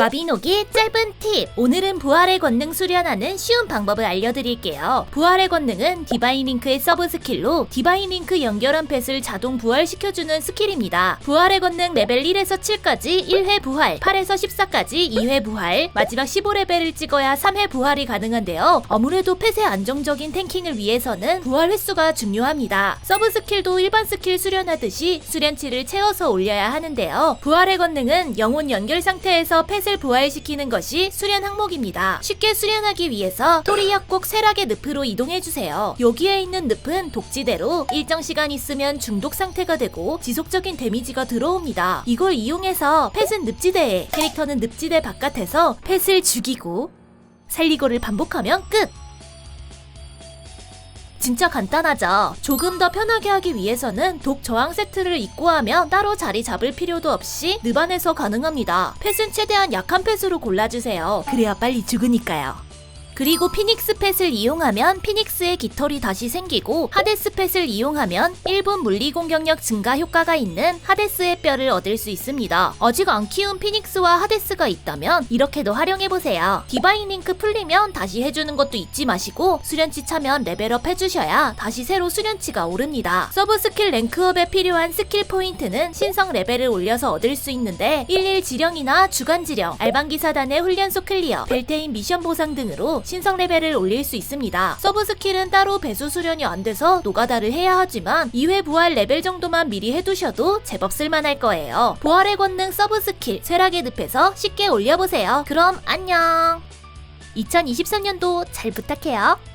마비노기 짧은 팁! 오늘은 부활의 권능 수련하는 쉬운 방법을 알려드릴게요. 부활의 권능은 디바인 링크의 서브 스킬로 디바인 링크 연결한 펫을 자동 부활시켜주는 스킬입니다. 부활의 권능 레벨 1에서 7까지 1회 부활, 8에서 14까지 2회 부활, 마지막 15레벨을 찍어야 3회 부활이 가능한데요. 아무래도 펫의 안정적인 탱킹을 위해서는 부활 횟수가 중요합니다. 서브 스킬도 일반 스킬 수련하듯이 수련치를 채워서 올려야 하는데요. 부활의 권능은 영혼 연결 상태에서 펫을 부활시키는 것이 수련 항목입니다. 쉽게 수련하기 위해서 토리약곡 쇠락의 늪으로 이동해주세요. 여기에 있는 늪은 독지대로 일정 시간 있으면 중독 상태가 되고 지속적인 데미지가 들어옵니다. 이걸 이용해서 펫은 늪지대에, 캐릭터는 늪지대 바깥에서 펫을 죽이고 살리고를 반복하면 끝! 진짜 간단하죠. 조금 더 편하게 하기 위해서는 독 저항 세트를 입고 하면 따로 자리 잡을 필요도 없이 늪 안에서 가능합니다. 펫은 최대한 약한 펫으로 골라주세요. 그래야 빨리 죽으니까요. 그리고 피닉스 펫을 이용하면 피닉스의 깃털이 다시 생기고 하데스 펫을 이용하면 1분 물리 공격력 증가 효과가 있는 하데스의 뼈를 얻을 수 있습니다. 아직 안 키운 피닉스와 하데스가 있다면 이렇게도 활용해보세요. 디바인 링크 풀리면 다시 해주는 것도 잊지 마시고 수련치 차면 레벨업 해주셔야 다시 새로 수련치가 오릅니다. 서브 스킬 랭크업에 필요한 스킬 포인트는 신성 레벨을 올려서 얻을 수 있는데 11 지령이나 주간 지령, 알방기사단의 훈련소 클리어, 벨테인 미션 보상 등으로 신성 레벨을 올릴 수 있습니다. 서브 스킬은 따로 배수 수련이 안 돼서 노가다를 해야 하지만 2회 부활 레벨 정도만 미리 해두셔도 제법 쓸만할 거예요. 부활의 권능 서브 스킬 쇠락의 늪에서 쉽게 올려보세요. 그럼 안녕! 2023년도 잘 부탁해요.